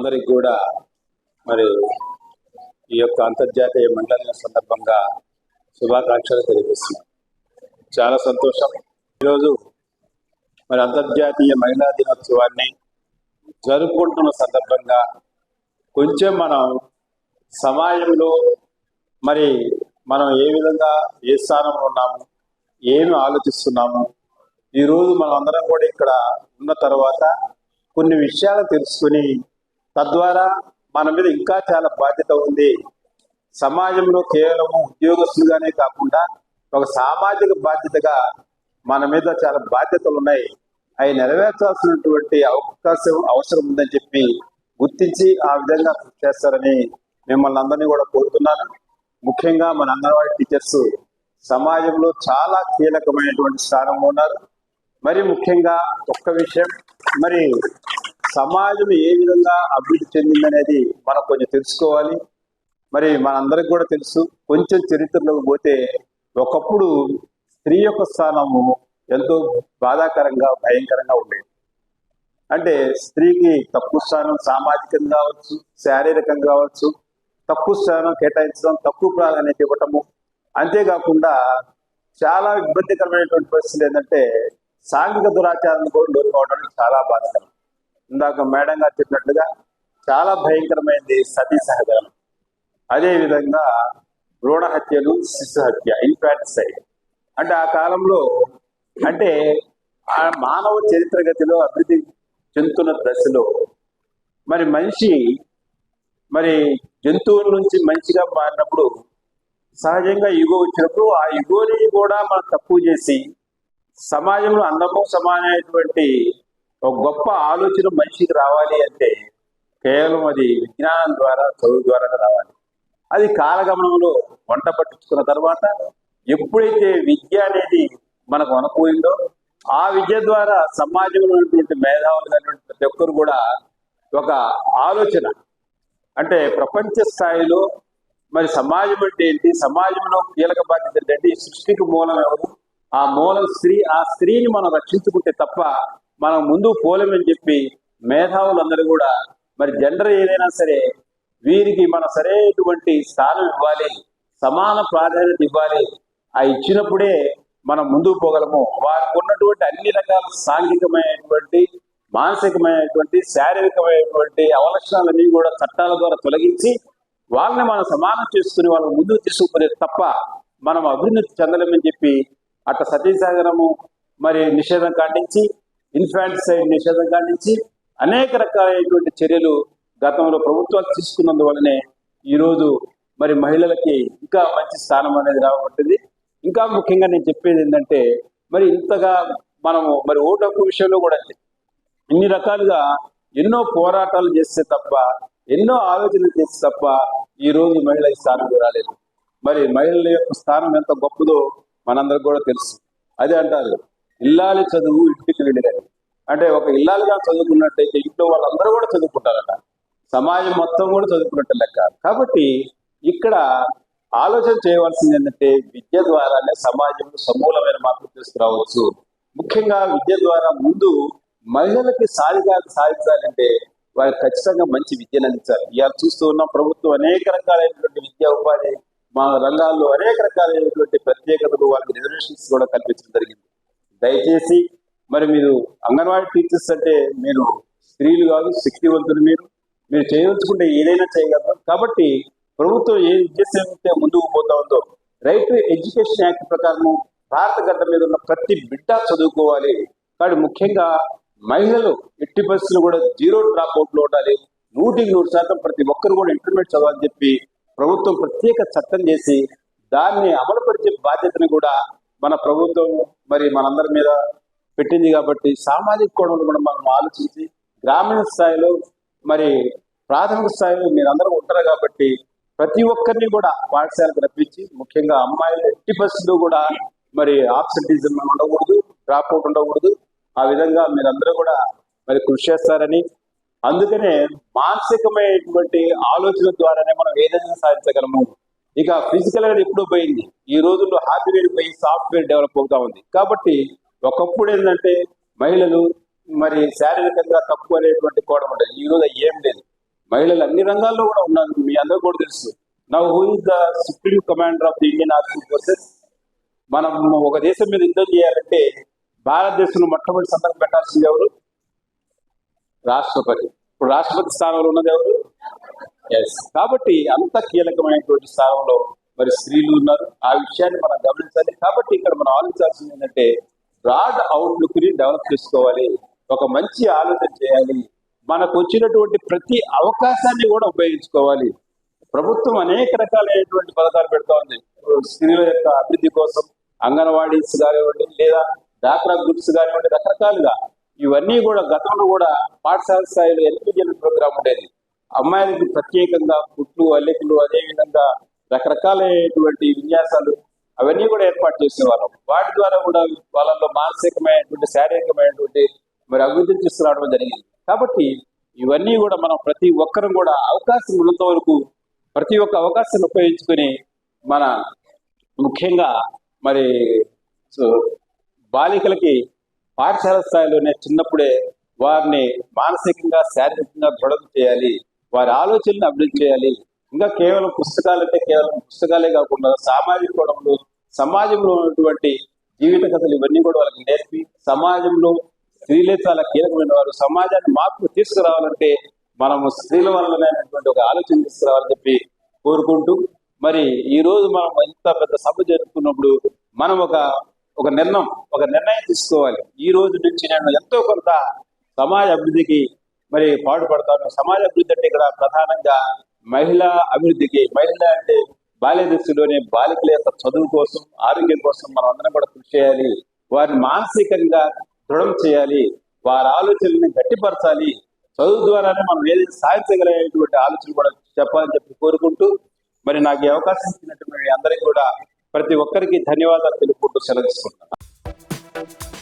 అందరికి కూడా మరి ఈ యొక్క అంతర్జాతీయ మండలి సందర్భంగా శుభాకాంక్షలు తెలియజేస్తున్నాం. చాలా సంతోషం. ఈరోజు మరి అంతర్జాతీయ మహిళా దినోత్సవాన్ని జరుపుకుంటున్న సందర్భంగా కొంచెం మనం సమాజంలో మరి మనం ఏ విధంగా ఏ స్థానంలో ఉన్నాము ఏమి ఆలోచిస్తున్నాము ఈరోజు మనం అందరం కూడా ఇక్కడ ఉన్న తర్వాత కొన్ని విషయాలు తెలుసుకుని తద్వారా మన మీద ఇంకా చాలా బాధ్యత ఉంది. సమాజంలో కేవలం ఉద్యోగస్తులుగానే కాకుండా ఒక సామాజిక బాధ్యతగా మన మీద చాలా బాధ్యతలు ఉన్నాయి. అవి నెరవేర్చాల్సినటువంటి అవకాశం అవసరం ఉందని చెప్పి గుర్తించి ఆ విధంగా చేస్తారని మిమ్మల్ని అందరినీ కూడా కోరుతున్నాను. ముఖ్యంగా మన అంగన్వాడీ టీచర్స్ సమాజంలో చాలా కీలకమైనటువంటి స్థానంలో ఉన్నారు. మరి ముఖ్యంగా ఒక్క విషయం మరి సమాజం ఏ విధంగా అభివృద్ధి చెందిందనేది మనం కొంచెం తెలుసుకోవాలి. మరి మనందరికి కూడా తెలుసు. కొంచెం చరిత్రలోకి పోతే ఒకప్పుడు స్త్రీ యొక్క స్థానము ఎంతో బాధాకరంగా భయంకరంగా ఉండేది. అంటే స్త్రీకి తక్కువ స్థానం సామాజికంగా కావచ్చు శారీరకంగా కావచ్చు తక్కువ స్థానం కేటాయించడం తక్కువ ప్రాధాన్యత ఇవ్వటము. అంతేకాకుండా చాలా ఇబ్బందికరమైనటువంటి పరిస్థితులు ఏంటంటే సాంఘిక దురాచారాన్ని కూడా లోనుకోవడం చాలా బాధకరం. ఇందాక మేడం గారు చెప్పినట్లుగా చాలా భయంకరమైనది సతీ సహగమనం అదేవిధంగా భ్రూణ హత్యలు శిశు హత్య ఇన్ఫాటిసైడ్ అంటే ఆ కాలంలో అంటే ఆ మానవ చరిత్రగతిలో అభివృద్ధి చెందుతున్న దశలో మరి మనిషి మరి జంతువుల నుంచి మనిషిగా మారినప్పుడు సహజంగా యుగో వచ్చినప్పుడు ఆ యుగోని కూడా మనం తక్కువ చేసి సమాజంలో అందము సమానమైనటువంటి ఒక గొప్ప ఆలోచన మనిషికి రావాలి అంటే కేవలం అది విజ్ఞానం ద్వారా చదువు ద్వారా రావాలి. అది కాలగమనంలో వంట పట్టించుకున్న తర్వాత ఎప్పుడైతే విద్య అనేది మనకు అనుకూలిందో ఆ విద్య ద్వారా సమాజంలో ఉన్నటువంటి మేధావులు కానివ్వండి ప్రతి ఒక్కరు కూడా ఒక ఆలోచన. అంటే ప్రపంచ స్థాయిలో మరి సమాజం అంటే ఏంటి? సమాజంలో కీలక బాధ్యత ఏంటంటే ఈ సృష్టికి మూలం ఎవరు? ఆ మూలం స్త్రీ ఆ స్త్రీని మనం రక్షించుకుంటే తప్ప మనం ముందు పోలేమని చెప్పి మేధావులందరూ కూడా మరి జెండర్ ఏదైనా సరే వీరికి మన సరైనటువంటి స్థానం ఇవ్వాలి సమాన ప్రాధాన్యత ఇవ్వాలి ఆ ఇచ్చినప్పుడే మనం ముందుకు పోగలము. వారికి ఉన్నటువంటి అన్ని రకాల సాంఘికమైనటువంటి మానసికమైనటువంటి శారీరకమైనటువంటి అవలక్షణాలన్నీ కూడా చట్టాల ద్వారా తొలగించి వాళ్ళని మనం సమానం చేసుకుని వాళ్ళని ముందుకు తీసుకుపోతే తప్ప మనం అభివృద్ధి చెందలేమని చెప్పి అట్ట సతీసాగరము మరి నిషేధం ఖండించి ఇన్ఫాంటిసైడ్ నిషేధం కానించి అనేక రకాలైనటువంటి చర్యలు గతంలో ప్రభుత్వాలు తీసుకున్నందువల్లనే ఈరోజు మరి మహిళలకి ఇంకా మంచి స్థానం అనేది రాబట్టింది ఇంకా ముఖ్యంగా నేను చెప్పేది ఏంటంటే మరి ఇంతగా మనము మరి ఓటు హక్కు విషయంలో కూడా ఇన్ని రకాలుగా ఎన్నో పోరాటాలు చేస్తే తప్ప ఎన్నో ఆలోచనలు చేస్తే తప్ప ఈ రోజు మహిళ స్థానం రాలేదు. మరి మహిళల యొక్క స్థానం ఎంత గొప్పదో మనందరికి కూడా తెలుసు. అదే అంటారు. ఇల్లాలి చదువు ఇంటికి వెళ్ళిరని అంటే ఒక ఇల్లాలుగా చదువుకున్నట్టయితే ఇంట్లో వాళ్ళందరూ కూడా చదువుకుంటారట. సమాజం మొత్తం కూడా చదువుకున్నట్టు లెక్క. కాబట్టి ఇక్కడ ఆలోచన చేయవలసింది ఏంటంటే విద్య ద్వారానే సమాజంలో సమూలమైన మార్పులు తీసుకురావచ్చు. ముఖ్యంగా విద్య ద్వారా ముందు మహిళలకి సాధిగా సాధించాలంటే వారికి ఖచ్చితంగా మంచి విద్యను అందించాలి. ఇవాళ చూస్తూ ఉన్నాం ప్రభుత్వం అనేక రకాలైనటువంటి విద్యా ఉపాధి మా రంగాల్లో అనేక రకాలైనటువంటి ప్రత్యేకతలు వాళ్ళకి రిజర్వేషన్స్ కూడా కల్పించడం జరిగింది. దయచేసి మరి మీరు అంగన్వాడీ టీచర్స్ అంటే మీరు స్త్రీలు కాదు శక్తివంతులు మీరు. మీరు చేయవలసుకుంటే ఏదైనా చేయగలరు. కాబట్టి ప్రభుత్వం ఏ ఉద్దేశంతో ముందుకు పోతా ఉందో రైట్ టు ఎడ్యుకేషన్ యాక్ట్ ప్రకారం భారత గడ్డ మీద ఉన్న ప్రతి బిడ్డ చదువుకోవాలి. కానీ ముఖ్యంగా మహిళలు ఎట్టి పరిస్థితులు కూడా జీరో డ్రాప్ అవుట్లో ఉండాలి. నూటికి నూరు శాతం ప్రతి ఒక్కరు కూడా ఇంటర్మీడియట్ చదవాలని చెప్పి ప్రభుత్వం ప్రత్యేక చట్టం చేసి దాన్ని అమలుపరిచే బాధ్యతను కూడా మన ప్రభుత్వం మరి మనందరి మీద పెట్టింది కాబట్టి సామాజిక కోణంలో కూడా మనం ఆలోచించి గ్రామీణ స్థాయిలో మరి ప్రాథమిక స్థాయిలో మీరందరూ ఉంటారు కాబట్టి ప్రతి ఒక్కరిని కూడా పాఠశాలకు రప్పించి ముఖ్యంగా అమ్మాయిలు ఎట్టి బస్సులు కూడా మరి ఆబ్సెంటిజం ఉండకూడదు డ్రాప్ అవుట్ ఉండకూడదు. ఆ విధంగా మీరందరూ కూడా మరి కృషి చేస్తారని. అందుకనే మానసికమైనటువంటి ఆలోచన ద్వారానే మనం ఏదైనా సాధించగలము. ఇక ఫిజికల్ అనేది ఎప్పుడూ పోయింది. ఈ రోజుల్లో హార్డ్వేర్ పోయి సాఫ్ట్వేర్ డెవలప్ అవుతా ఉంది. కాబట్టి ఒకప్పుడు ఏంటంటే మహిళలు మరి శారీరకంగా తక్కువ అనేటువంటి కోణం ఉండేది ఈ రోజు ఏం లేదు. మహిళలు అన్ని రంగాల్లో కూడా ఉన్నారు. మీ అందరూ కూడా తెలుసు. నా who is the supreme commander of the Indian army forces మనం ఒక దేశం మీద యుద్ధం చేయాలంటే భారతదేశంలో మొట్టమొదటి సందర్భం పెట్టాల్సింది ఎవరు? రాష్ట్రపతి. ఇప్పుడు రాష్ట్రపతి స్థానంలో ఉన్నది ఎవరు? కాబట్టి అంత కీలకమైనటువంటి స్థానంలో మరి స్త్రీలు ఉన్నారు. ఆ విషయాన్ని మనం గమనించాలి. కాబట్టి ఇక్కడ మనం ఆలోచించాల్సింది ఏంటంటే బ్రాడ్ అవుట్లుక్ని డెవలప్ చేసుకోవాలి. ఒక మంచి ఆలోచన చేయాలి. మనకు వచ్చినటువంటి ప్రతి అవకాశాన్ని కూడా ఉపయోగించుకోవాలి. ప్రభుత్వం అనేక రకాలైనటువంటి పథకాలు పెడతా ఉంది. స్త్రీల యొక్క అభివృద్ధి కోసం అంగన్వాడీస్ కానివ్వండి లేదా డాక్రా గ్రూప్స్ కానివ్వండి రకరకాలుగా ఇవన్నీ కూడా గతంలో కూడా పాఠశాల స్థాయిలో ఎల్పిజి ప్రోగ్రామ్ ఉండేది. అమ్మాయిలకి ప్రత్యేకంగా కుట్లు అల్లికలు అదే విధంగా రకరకాలైనటువంటి విన్యాసాలు అవన్నీ కూడా ఏర్పాటు చేసేవాళ్ళం. వాటి ద్వారా కూడా వాళ్ళలో మానసికమైనటువంటి శారీరకమైనటువంటి మరి అభివృద్ధి తీసుకురావడం జరిగింది. కాబట్టి ఇవన్నీ కూడా మనం ప్రతి ఒక్కరూ కూడా అవకాశం ఉన్నంత వరకు ప్రతి ఒక్క అవకాశాన్ని ఉపయోగించుకొని మన ముఖ్యంగా మరి సో బాలికలకి పాఠశాల స్థాయిలోనే చిన్నప్పుడే వారిని మానసికంగా శారీరకంగా దృఢం చేయాలి. వారి ఆలోచనలు అభివృద్ధి చేయాలి. ఇంకా కేవలం పుస్తకాలు అంటే కేవలం పుస్తకాలే కాకుండా సామాజిక కోణంలో సమాజంలో ఉన్నటువంటి జీవిత కథలు ఇవన్నీ కూడా వాళ్ళకి నేర్పి సమాజంలో స్త్రీలే చాలా కీలకమైన వారు సమాజాన్ని మార్పు తీసుకురావాలంటే మనము స్త్రీల వల్లనేటువంటి ఒక ఆలోచన తీసుకురావాలని చెప్పి కోరుకుంటూ మరి ఈ రోజు మనం ఇంత పెద్ద సభ జరుపుకున్నప్పుడు మనం ఒక ఒక నిర్ణయం ఒక నిర్ణయం తీసుకోవాలి. ఈ రోజు నుంచి నేను ఎంతో కొంత సమాజ అభివృద్ధికి మరి పాటుపడతాను సమాజ అభివృద్ధి అంటే ఇక్కడ ప్రధానంగా మహిళా అభివృద్ధికి మహిళ అంటే బాల్య దశలోనే బాలికల యొక్క చదువు కోసం ఆరోగ్యం కోసం మనం అందరం కూడా కృషి చేయాలి. వారిని మానసికంగా దృఢం చేయాలి. వారి ఆలోచనల్ని గట్టిపరచాలి. చదువు ద్వారానే మనం ఏదైనా సాధించగలిగేటువంటి ఆలోచన కూడా చెప్పాలని చెప్పి కోరుకుంటూ మరి నాకు ఈ అవకాశం ఇచ్చినటువంటి అందరికీ కూడా ప్రతి ఒక్కరికి ధన్యవాదాలు తెలుపుకుంటూ సెలవిస్తున్నాను. తీసుకుంటాను